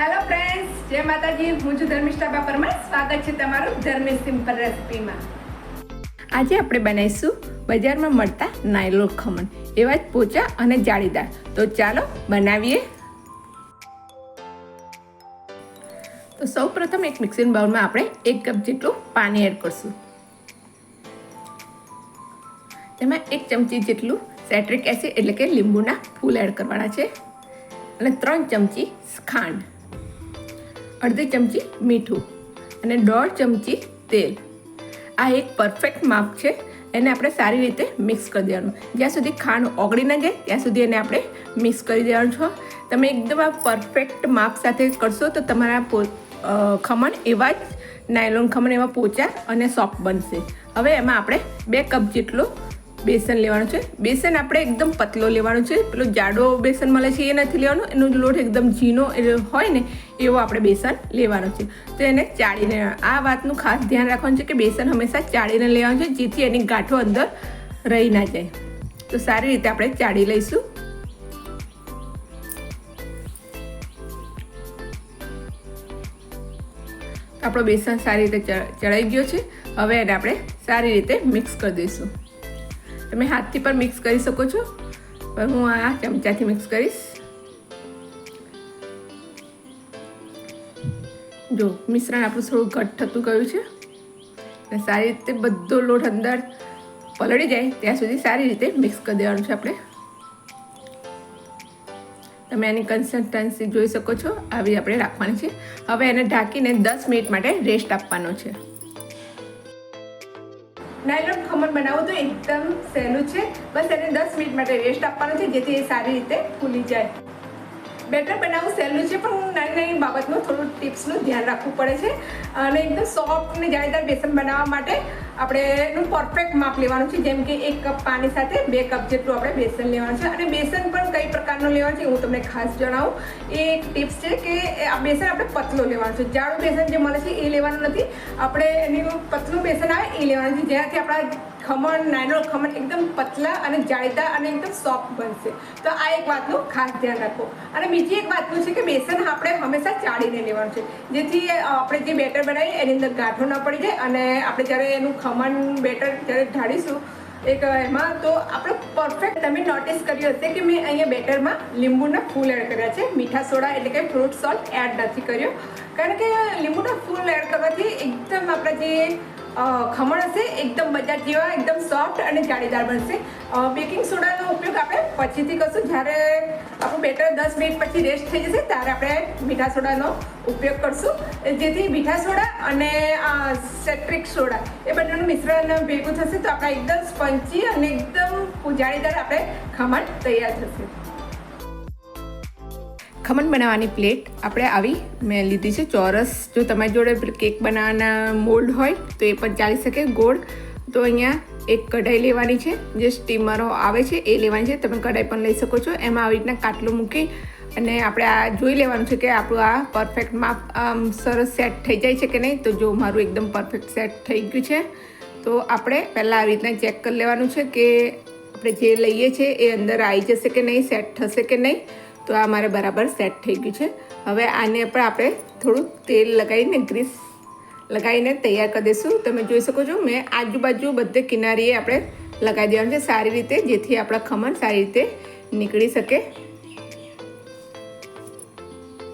Hello friends જય માતાજી. હું છું ધર્મિષ્ઠા બાપરમાં સ્વાગત છે તમારું ધર્મી સિમ્પલ રેસિપીમાં. આજે આપણે બનાવીશું બજારમાં મળતા નાયલોન ખમણ, એવા જ પોચા અને જાળીદાર. તો ચાલો બનાવીએ. તો સૌ પ્રથમ એક મિક્સિંગ બાઉલમાં આપણે એક કપ જેટલું પાણી એડ કરશું. તેમાં એક ચમચી જેટલું સેટ્રિક એસિડ એટલે કે લીંબુના ફૂલ એડ કરવાના છે. અને ત્રણ ચમચી ખાંડ. અડધી ચમચી મીઠું અને દોઢ ચમચી તેલ. આ એક પરફેક્ટ માપ છે. એને આપણે સારી રીતે મિક્સ કરી દેવાનું. જ્યાં સુધી ખાંડ ઓગળી ન જાય, ત્યાં સુધી એને આપણે મિક્સ કરી દેવાનું છો. તમે એકદમ આ પરફેક્ટ માપ સાથે કરશો તો તમારા ખમણ એવા જ નાયલોન ખમણ એવા પોચા અને સોફ્ટ બનશે. હવે એમાં આપણે બે કપ જેટલું બેસન લેવાનું છે. બેસન આપણે એકદમ પતલો લેવાનો છે. પેલો જાડો બેસન મળે છે એ નથી લેવાનો. એનો લોટ એકદમ એ હોય ને એવો આપણે બેસન લેવાનો છે. તો એને ચાળીને આ વાતનું ખાસ ધ્યાન રાખવાનું છે કે બેસન હંમેશા ચાળીને લેવાનું છે જેથી એની ગાંઠો અંદર રહી ના જાય. તો સારી રીતે આપણે ચાળી લઈશું. આપણો બેસન સારી રીતે ચડાઈ ગયો છે. હવે એને આપણે સારી રીતે મિક્સ કરી દઈશું. તમે હાથથી પણ મિક્સ કરી શકો છો. પણ હું આ ચમચાથી મિક્સ કરીશ. જો, મિશ્રણ આપણું થોડું ઘટ થતું ગયું છે. અને સારી રીતે બધો લોટ અંદર પલળી જાય, ત્યાં સુધી સારી રીતે મિક્સ કરી દેવાનું છે આપણે. તમે આની કન્સિસ્ટન્સી જોઈ શકો છો. આવી આપણે રાખવાની છે. હવે એને ઢાંકીને દસ મિનિટ માટે રેસ્ટ આપવાનો છે. નાયલોન ખમણ બનાવવું તો એકદમ સહેલું છે. બસ એને દસ મિનિટ માટે રેસ્ટ આપવાનો છે, જેથી એ સારી રીતે ફૂલી જાય. બેટર બનાવવું સહેલું છે, પણ હું નાની નાની બાબતનું થોડું ટિપ્સનું ધ્યાન રાખવું પડે છે. અને એકદમ સોફ્ટ અને જાળીદાર બેસન બનાવવા માટે આપણે એનું પરફેક્ટ માપ લેવાનું છે, જેમ કે એક કપ પાણી સાથે બે કપ જેટલું આપણે બેસન લેવાનું છે. અને બેસન પણ કઈ પ્રકારનું લેવાનું છે, હું તમને ખાસ જણાવું. એ એક ટિપ્સ છે કે આ બેસન આપણે પતલું લેવાનું છે. જાડું બેસન જે મળે છે, એ લેવાનું નથી. આપણે એનું પતલું બેસન આવે, એ લેવાનું છે. જેનાથી આપણા ખમણ નાનો ખમણ એકદમ પતલા અને જાળીદાર અને એકદમ સોફ્ટ બનશે. તો આ એક વાતનું ખાસ ધ્યાન રાખો. અને બીજી એક વાતનું છે કે બેસન આપણે હંમેશા ચાળીને લેવાનું છે. જેથી આપણે જે બેટર બનાવીએ એની અંદર ગાંઠો ન પડી જાય અને આપણે જ્યારે એનું ખમણ બેટર જ્યારે ઢાળીશું, એક, એમાં તો આપણે પરફેક્ટ તમે નોટિસ કર્યું હશે કે મેં અહીંયા બેટરમાં લીંબુના ફૂલ એડ કર્યા છે. મીઠા સોડા એટલે કે ફ્રૂટ સોલ્ટ એડ નથી કર્યો. કારણ કે લીંબુના ફૂલ એડ કરવાથી એકદમ આપણા જે ખમણ હશે, એકદમ બજાર જેવા, એકદમ સોફ્ટ અને જાળીદાર બનશે. બેકિંગ સોડાનો ઉપયોગ આપણે પછીથી કરશું. જ્યારે આપણું બેટર દસ મિનિટ પછી રેસ્ટ થઈ જશે, ત્યારે આપણે મીઠા સોડાનો ઉપયોગ કરશું. જેથી મીઠા સોડા અને સેટ્રિક સોડા એ બંનેનું મિશ્રણ ભેગું થશે, તો આપણા એકદમ સ્પંચી અને એકદમ જાળીદાર આપણે ખમણ તૈયાર થશે. ખમણ બનાવવાની પ્લેટ આપણે આવી મેં લીધી છે ચોરસ. જો તમારી જોડે કેક બનાવવાના મોલ્ડ હોય, તો એ પણ ચાલી શકે ગોળ. તો અહીંયા એક કઢાઈ લેવાની છે, જે સ્ટીમરો આવે છે, એ લેવાની છે. તમે કઢાઈ પણ લઈ શકો છો. એમાં આવી રીતના કાટલું મૂકી અને આપણે આ જોઈ લેવાનું છે કે આપણું આ પરફેક્ટ માપ સરસ સેટ થઈ જાય છે કે નહીં? તો જો મારું એકદમ પરફેક્ટ સેટ થઈ ગયું છે, તો આપણે પહેલાં આવી રીતના ચેક કરી લેવાનું છે કે આપણે જે લઈએ છીએ એ અંદર આવી જશે કે નહીં સેટ થશે કે નહીં? તો આ મારે બરાબર સેટ થઈ ગયું છે. હવે આને પણ આપણે થોડું તેલ લગાવીને ગ્રીસ લગાવીને તૈયાર કરી દઈશું. તમે જોઈ શકો છો, મેં આજુબાજુ બધે કિનારીએ આપણે લગાવી દેવાનું છે. સારી રીતે, જેથી આપણા ખમણ સારી રીતે નીકળી શકે.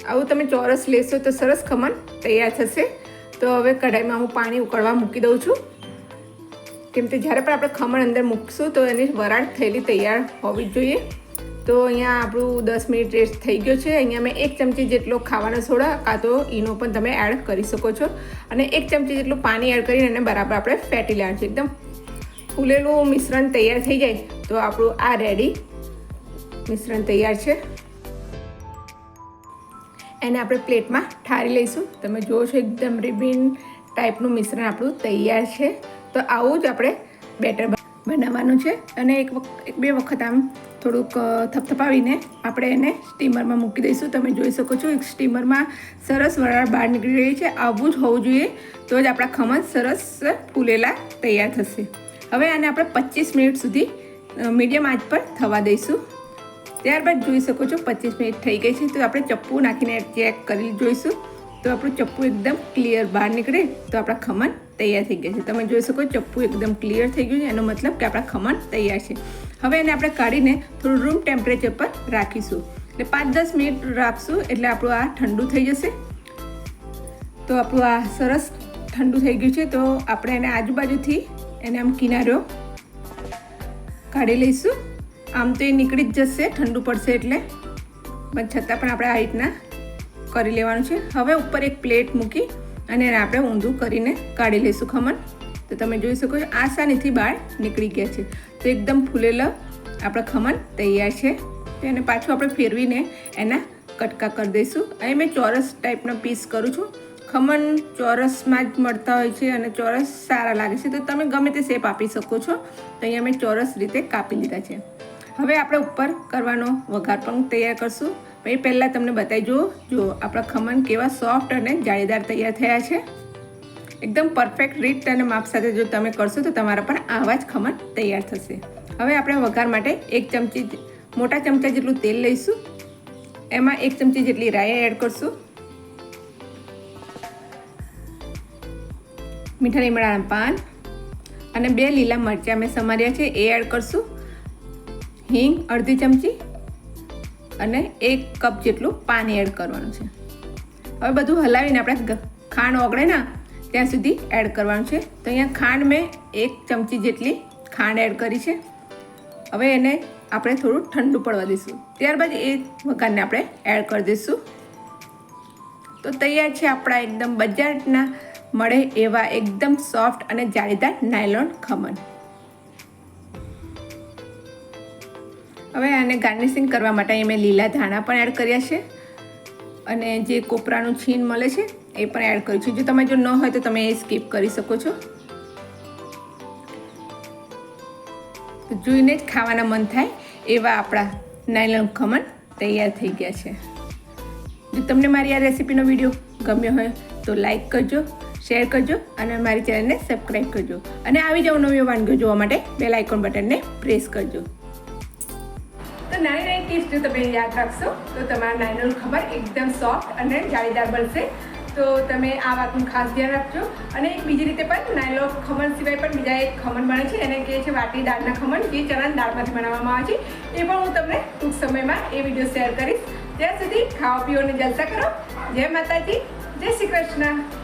આવું તમે ચોરસ લેશો તો સરસ ખમણ તૈયાર થશે. તો હવે કઢાઈમાં હું પાણી ઉકળવા મૂકી દઉં છું. કેમ કે જ્યારે પણ આપણે ખમણ અંદર મૂકશું તો એની વરાળ થયેલી તૈયાર હોવી જોઈએ. તો અહીંયા આપણું દસ મિનિટ રેસ્ટ થઈ ગયો છે. અહીંયા મેં એક ચમચી જેટલો ખાવાનો સોડા કાં તો ઈનો પણ તમે એડ કરી શકો છો. અને એક ચમચી જેટલું પાણી એડ કરીને એને બરાબર આપણે ફેટી લેવાનું છે. એકદમ ફૂલેલું મિશ્રણ તૈયાર થઈ જાય તો આપણું આ રેડી મિશ્રણ તૈયાર છે. એને આપણે પ્લેટમાં ઠારી લઈશું. તમે જુઓ છો એકદમ રિબિન ટાઈપનું મિશ્રણ આપણું તૈયાર છે. તો આવું જ આપણે બેટર બનાવવાનું છે. અને એક વખત એક બે વખત આમ થોડુંક થપથપાવીને આપણે એને સ્ટીમરમાં મૂકી દઈશું. તમે જોઈ શકો છો, એક સ્ટીમરમાં સરસ વરાળ બહાર નીકળી રહી છે. આવું જ હોવું જોઈએ, તો જ આપણા ખમણ સરસ ફૂલેલા તૈયાર થશે. હવે આને આપણે પચીસ મિનિટ સુધી મીડિયમ આંચ પર થવા દઈશું. ત્યારબાદ જોઈ શકો છો, પચીસ મિનિટ થઈ ગઈ છે, તો આપણે ચપ્પુ નાખીને ચેક કરી જોઈશું. તો આપણું ચપ્પુ એકદમ ક્લિયર બહાર નીકળે, તો આપણા ખમણ તૈયાર થઈ ગયા છે. તમે જોઈ શકો, ચપ્પુ એકદમ ક્લિયર થઈ ગયું છે. એનો મતલબ કે આપણા ખમણ તૈયાર છે. હવે એને આપણે કાઢીને થોડું રૂમ ટેમ્પરેચર પર રાખીશું. એટલે પાંચ દસ મિનિટ રાખશું એટલે આપણું આ ઠંડુ થઈ જશે. તો આપણું આ સરસ ઠંડુ થઈ ગયું છે, તો આપણે એને આજુબાજુથી એને આમ કિનારો કાઢી લઈશું. આમ તો એ નીકળી જ જશે, ઠંડુ પડશે એટલે. પણ છતાં પણ આપણે આ રીતના કરી લેવાનું છે. હવે ઉપર એક પ્લેટ મૂકી અને એને આપણે ઊંધું કરીને કાઢી લઈશું ખમણ. તો તમે જોઈ શકો છો, આસાનીથી બહાર નીકળી ગયા છે. તો એકદમ ફૂલેલો આપણા ખમણ તૈયાર છે. તો એને પાછું આપણે ફેરવીને એના કટકા કરી દઈશું. અહીં મેં ચોરસ ટાઈપના પીસ કરું છું. ખમણ ચોરસમાં જ મળતા હોય છે અને ચોરસ સારા લાગે છે. તો તમે ગમે તે શેપ આપી શકો છો. તો અહીંયા મેં ચોરસ રીતે કાપી લીધા છે. હવે આપણે ઉપર કરવાનો વઘાર પણ તૈયાર કરશું. એ પહેલાં તમને બતાવી જુઓ જો આપણા ખમણ કેવા સોફ્ટ અને જાળીદાર તૈયાર થયા છે. એકદમ પરફેક્ટ રીત અને માપ સાથે જો તમે કરશો તો તમારા પણ આવા જ ખમણ તૈયાર થશે. હવે આપણે વઘાર માટે એક ચમચી મોટા ચમચા જેટલું તેલ લઈશું. એમાં એક ચમચી જેટલી રાઈ એડ કરશું. મીઠા લીમડાના પાન અને બે લીલા મરચાં મેં સમાર્યા છે, એ એડ કરશું. હિંગ અડધી ચમચી અને એક કપ જેટલું પાણી એડ કરવાનું છે. હવે બધું હલાવીને આપણે ખાંડ ઓગળે ને ત્યાં સુધી એડ કરવાનું છે. તો અહીંયા ખાંડ મેં એક ચમચી જેટલી ખાંડ એડ કરી છે. હવે એને આપણે થોડું ઠંડુ પડવા દઈશું. ત્યારબાદ એ વઘારને આપણે એડ કરી દઈશું. તો તૈયાર છે આપણા એકદમ બજારના મળે એવા એકદમ સોફ્ટ અને જાળીદાર નાયલોન ખમણ. હવે આને ગાર્નિશિંગ કરવા માટે મેં લીલા ધાણા પણ એડ કર્યા છે. અને જે કોપરાનું છીન મળે છે એ પણ એડ કર્યું છે. જો તમે જો ન હોય તો તમે એ સ્કીપ કરી શકો છો. જોઈને જ ખાવાના મન થાય એવા આપણા નાયલોન ખમણ તૈયાર થઈ ગયા છે. જો તમને મારી આ રેસીપીનો વીડિયો ગમ્યો હોય તો લાઈક કરજો શેર કરજો અને મારી ચેનલને સબસ્ક્રાઈબ કરજો. અને આવી જાઓ નવી વાનગીઓ જોવા માટે બેલ આઇકોન બટનને પ્રેસ કરજો. તો નાની નાની ટીપ્સ જો તમે યાદ રાખશો તો તમારા નાયલોન ખબર એકદમ સોફ્ટ અને જાળીદાર બનશે. તો તમે આ વાતનું ખાસ ધ્યાન રાખજો. અને એક બીજી રીતે પણ નાયલો ખમણ સિવાય પણ બીજા એક ખમણ બને છે. એને કહે છે વાટી દાળના ખમણ, જે ચણાની દાળમાંથી બનાવવામાં આવે છે. એ પણ હું તમને ટૂંક સમયમાં એ વીડિયો શેર કરીશ. ત્યાં સુધી ખાવા પીઓને જલસા કરો. જય માતાજી. જય શ્રી કૃષ્ણ.